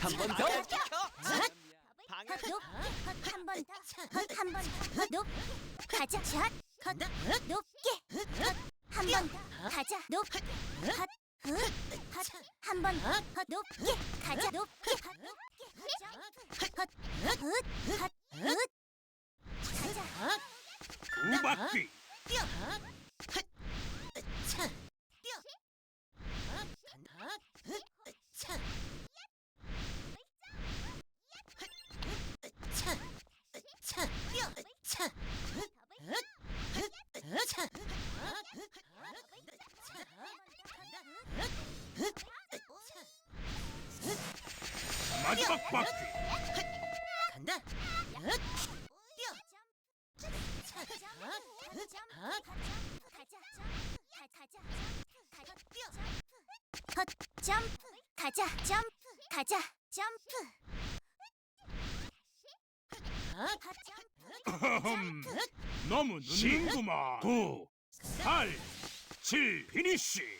한번 더. 한번 더. 한번 더. 높. 가자. 샷. 컷. 높게. 한번 더. 가자. 높. 컷. 컷. 한번 더. 컷. 높게. 가자. 높게. 컷. 가자. 두 바퀴. 마지막 바퀴. 간다. 컷 점프. 가자. 점프. 가자. 점프. 컷 점프. 흠, 너무 늦는구만. 9, 8, 7, 피니쉬.